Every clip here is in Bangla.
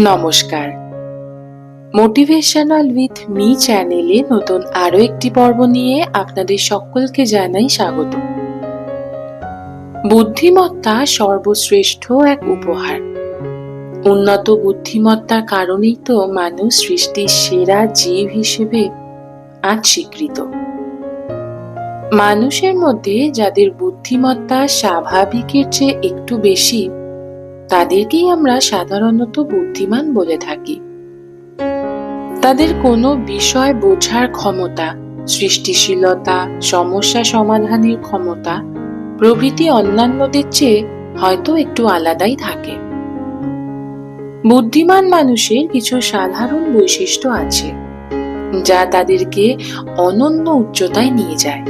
নমস্কার। মোটিভেশনাল উইথ মি চ্যানেলে নতুন আরও একটি পর্ব নিয়ে আপনাদের সকলকে জানাই স্বাগত। বুদ্ধিমত্তা সর্বশ্রেষ্ঠ এক উপহার। উন্নত বুদ্ধিমত্তার কারণেই তো মানুষ সৃষ্টির সেরা জীব হিসেবে আজ স্বীকৃত। মানুষের মধ্যে যাদের বুদ্ধিমত্তা স্বাভাবিকের চেয়ে একটু বেশি তাদেরকেই আমরা সাধারণত বুদ্ধিমান বলে থাকি। তাদের কোনো বিষয় বোঝার ক্ষমতা, সৃষ্টিশীলতা, সমস্যা সমাধানের ক্ষমতা প্রভৃতি অন্যান্যদের চেয়ে হয়তো একটু আলাদাই থাকে। বুদ্ধিমান মানুষের কিছু সাধারণ বৈশিষ্ট্য আছে, যা তাদেরকে অনন্য উচ্চতায় নিয়ে যায়।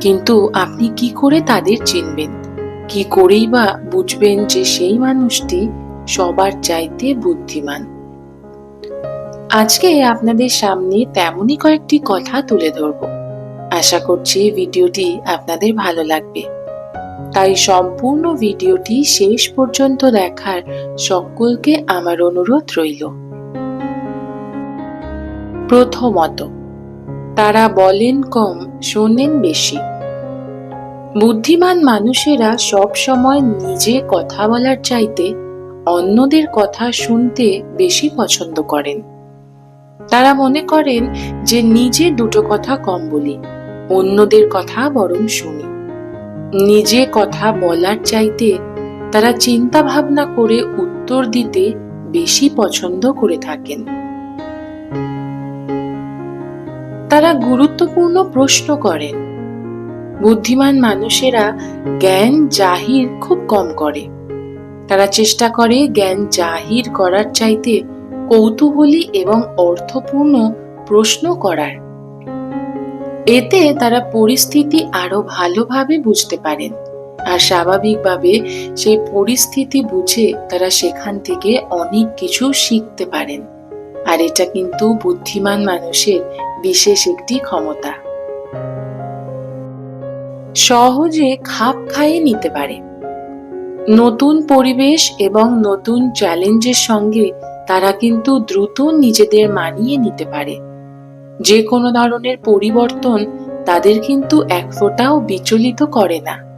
কিন্তু আপনি কি করে তাদের চিনবেন? কি করেই বা বুঝবেন যে সেই মানুষটি সবার চাইতে বুদ্ধিমান? আজকে আপনাদের সামনে তেমনই কয়েকটি কথা তুলে ধরব। আশা করছি ভিডিওটি আপনাদের ভালো লাগবে। তাই সম্পূর্ণ ভিডিওটি শেষ পর্যন্ত দেখার সকলকে আমার অনুরোধ রইল। প্রথমত, তারা বলেন কম, শোনেন বেশি। বুদ্ধিমান মানুষেরা সব সময় নিজে কথা বলার চাইতে অন্যদের কথা শুনতে বেশি পছন্দ করেন। তারা মনে করেন যে নিজে দুটো কথা কম বলি, অন্যদের কথা বরং শুনি। নিজে কথা বলার চাইতে তারা চিন্তা ভাবনা করে উত্তর দিতে বেশি পছন্দ করে থাকেন। তারা গুরুত্বপূর্ণ প্রশ্ন করেন বুদ্ধিমান মানুষেরা জ্ঞান জাহির খুব কম করে। তারা চেষ্টা করে জ্ঞান জাহির করার চাইতে কৌতূহলী এবং অর্থপূর্ণ প্রশ্ন করার। এতে তারা পরিস্থিতি আরও ভালোভাবে বুঝতে পারেন আর স্বাভাবিকভাবে সেই পরিস্থিতি বুঝে তারা সেখান থেকে অনেক কিছু শিখতে পারেন। আর এটা কিন্তু বুদ্ধিমান মানুষের বিশেষ একটি ক্ষমতা। সহজে খাপ খাইয়ে নিতে পারে। নতুন পরিবেশ এবং নতুন চ্যালেঞ্জের সঙ্গে তারা কিন্তু দ্রুত নিজেদের মানিয়ে নিতে পারে। যে কোনো ধরনের পরিবর্তন তাদের কিন্তু এক ফোঁটাও বিচলিত করে না।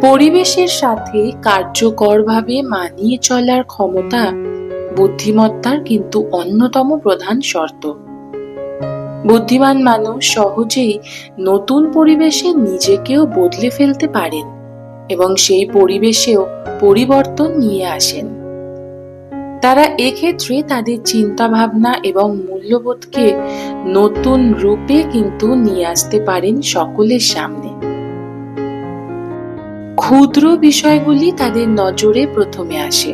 পরিবেশের সাথে কার্যকরভাবে মানিয়ে চলার ক্ষমতা বুদ্ধিমত্তার কিন্তু অন্যতম প্রধান শর্ত। বুদ্ধিমান মানুষ সহজেই নতুন পরিবেশে নিজেকেও বদলে ফেলতে পারেন এবং সেই পরিবেশেও পরিবর্তন নিয়ে আসেন। তারা এক্ষেত্রে তাদের চিন্তা ভাবনা এবং মূল্যবোধকে নতুন রূপে কিন্তু নিয়ে আসতে পারেন সকলের সামনে। ক্ষুদ্র বিষয়গুলি তাদের নজরে প্রথমে আসে।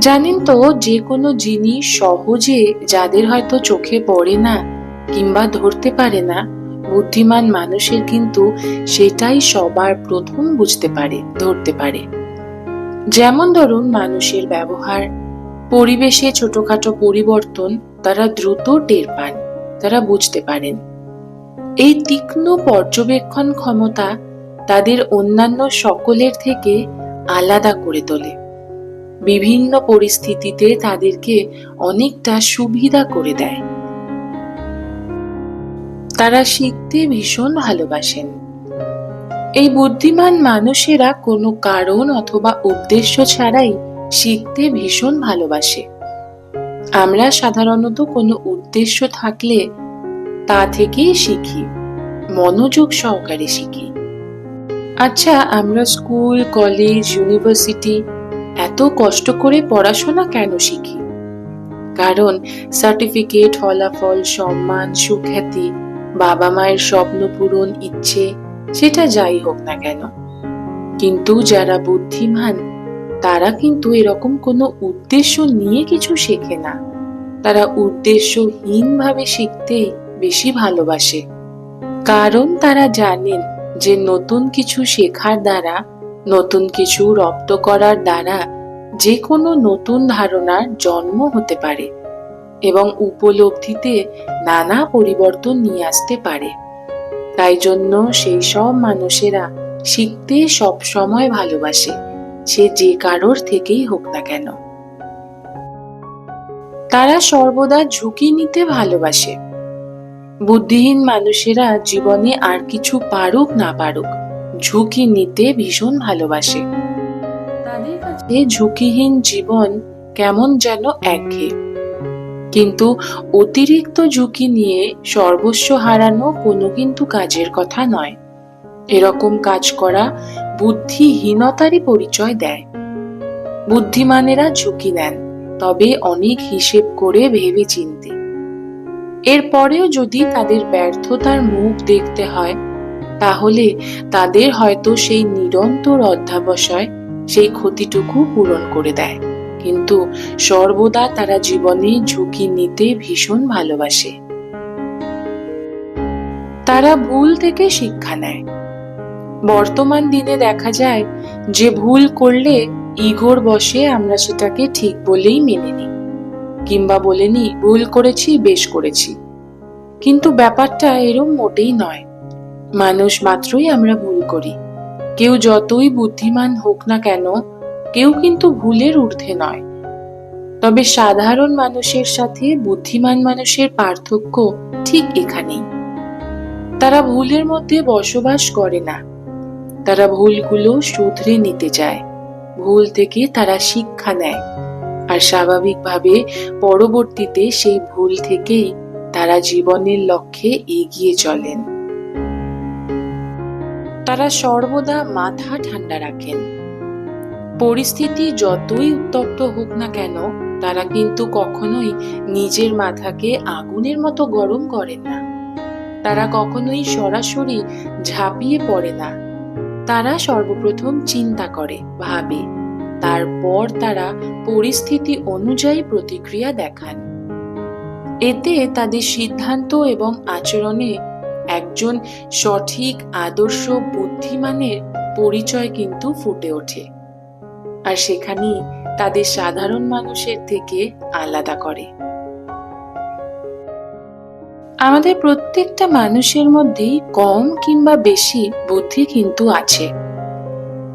জানেন তো, যে কোনো জিনিস সহজে যাদের হয়তো চোখে পড়ে না কিংবা ধরতে পারে না, বুদ্ধিমান মানুষের কিন্তু সেটাই সবার প্রথম বুঝতে পারে, ধরতে পারে। যেমন ধরুন, মানুষের ব্যবহার, পরিবেশে ছোটখাটো পরিবর্তন তারা দ্রুত টের পান, তারা বুঝতে পারেন। এই তীক্ষ্ণ পর্যবেক্ষণ ক্ষমতা তাদের অন্যান্য সকলের থেকে আলাদা করে তোলে। বিভিন্ন পরিস্থিতিতে তাদেরকে অনেকটা সুবিধা করে দেয়। তারা শিখতে ভীষণ ভালোবাসেন। এই বুদ্ধিমান মানুষেরা কোনো কারণ অথবা উদ্দেশ্য ছাড়াই শিখতে ভীষণ ভালোবাসে। আমরা সাধারণত কোনো উদ্দেশ্য থাকলে তা থেকেই শিখি, মনোযোগ সহকারে শিখি। আচ্ছা আমরা স্কুল, কলেজ, ইউনিভার্সিটি এত কষ্ট করে পড়াশোনা কেন শিখি? কারণ সার্টিফিকেট, ফলাফল, সম্মান, সুখ্যাতি, বাবা মায়ের স্বপ্ন পূরণ, ইচ্ছে, সেটা যাই হোক না কেন। কিন্তু যারা বুদ্ধিমান, তারা কিন্তু এরকম কোনো উদ্দেশ্য নিয়ে কিছু শেখে না। তারা উদ্দেশ্যহীন ভাবে শিখতে বেশি ভালোবাসে। কারণ তারা জানেন যে নতুন কিছু শেখার দ্বারা নতুন কিছু রপ্ত করার দ্বারা যে কোনো নতুন ধারণার জন্ম হতে পারে এবং উপলব্ধিতে নানা পরিবর্তন নিয়ে আসতে পারে। তাই জন্য সেই সব মানুষেরা শিখতে সব সময় ভালোবাসে, সে যে কারোর থেকেই হোক না কেন। তারা সর্বদা ঝুঁকি নিতে ভালোবাসে। বুদ্ধিহীন মানুষেরা জীবনে আর কিছু পারুক না পারুক ঝুঁকি নিতে ভীষণ ভালোবাসে। তাদের কাছে ঝুঁকিহীন জীবন কেমন যেন একঘেয়ে। কিন্তু অতিরিক্ত ঝুঁকি নিয়ে সর্বস্ব হারানো কোনো কিন্তু কাজের কথা নয়। এরকম কাজ করা বুদ্ধিহীনতারই পরিচয় দেয়। বুদ্ধিমানেরা ঝুঁকি নেন তবে অনেক হিসেব করে ভেবে চিনতে এরপরেও যদি তাদের ব্যর্থতার মুখ দেখতে হয় তাহলে তাদের হয়তো সেই নিরন্তর অধ্যাবসায় সেই ক্ষতিটুকু পূরণ করে দেয়। কিন্তু সর্বদা তারা জীবনে ঝুঁকি নিতে ভীষণ ভালোবাসে। তারা ভুল থেকে শিক্ষা নেয়। বর্তমান দিনে দেখা যায় যে ভুল করলে ইগোর বসে আমরা সেটাকে ঠিক বলেই মেনে নিই, কিংবা বলে নিই, ভুল করেছি, বেশ করেছি। কিন্তু ব্যাপারটা এরম মোটেই নয়। মানুষ মাত্রই আমরা ভুল করি। কেউ যতই বুদ্ধিমান হোক না কেন, কেউ কিন্তু ভুলের ঊর্ধ্বে নয়। তবে সাধারণ মানুষের সাথে বুদ্ধিমান মানুষের পার্থক্য ঠিক এখানেই। তারা ভুলের মধ্যে বসবাস করে না। তারা ভুলগুলো শুধরে নিতে চায়। ভুল থেকে তারা শিক্ষা নেয়। আর স্বাভাবিকভাবে পরবর্তীতে সেই ভুল থেকেই তারা জীবনের লক্ষ্যে এগিয়ে চলেন। তারা সর্বদা মাথা ঠান্ডা রাখেন। পরিস্থিতি যতই উত্তপ্ত হোক না কেন, তারা কিন্তু কখনোই নিজের মাথাকে আগুনের মতো গরম করেন না। তারা কখনোই সরাসরি ঝাঁপিয়ে পড়ে না। তারা সর্বপ্রথম চিন্তা করে, ভাবে। তারপর তারা পরিস্থিতি অনুযায়ী প্রতিক্রিয়া দেখান। এতে তাদের সিদ্ধান্ত এবং আচরণে একজন সঠিক, আদর্শ, বুদ্ধিমানের পরিচয় কিন্তু ফুটে ওঠে। আর সেখানেই তাদের সাধারণ মানুষের থেকে আলাদা করে। আমাদের প্রত্যেকটা মানুষের মধ্যেই কম কিংবা বেশি বুদ্ধি কিন্তু আছে।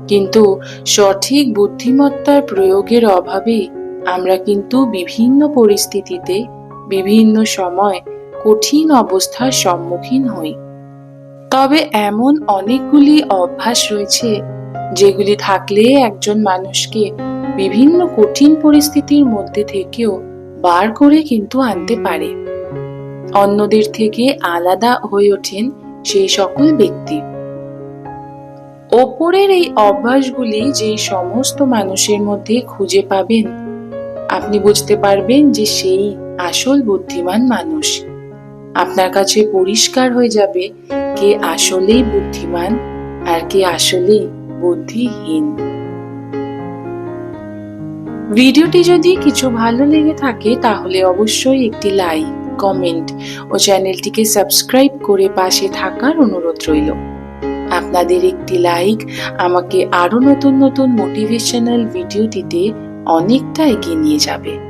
কিন্তু সঠিক বুদ্ধিমত্তার প্রয়োগের অভাবে আমরা কিন্তু বিভিন্ন পরিস্থিতিতে, বিভিন্ন সময় কঠিন অবস্থার সম্মুখীন হই। তবে এমন অনেকগুলি অভ্যাস রয়েছে, যেগুলি থাকলে একজন মানুষকে বিভিন্ন কঠিন পরিস্থিতির মধ্যে থেকেও বার করে কিন্তু আনতে পারে। অন্যদের থেকে আলাদা হয়ে ওঠেন সেই সকল ব্যক্তি। ওপরের এই অভ্যাসগুলি যে সমস্ত মানুষের মধ্যে খুঁজে পাবেন, আপনি বুঝতে পারবেন যে সেই আসল বুদ্ধিমান মানুষ। আপনার কাছে পরিষ্কার হয়ে যাবে কে আসলেই বুদ্ধিমান আর কে আসলেই বুদ্ধিহীন। ভিডিওটি যদি কিছু ভালো লেগে থাকে, তাহলে অবশ্যই একটি লাইক, কমেন্ট ও চ্যানেলটিকে সাবস্ক্রাইব করে পাশে থাকার অনুরোধ রইল। আপনাদের একটি লাইক আমাকে আরও নতুন নতুন মোটিভেশনাল ভিডিও দিতে অনেকটা এগিয়ে নিয়ে যাবে।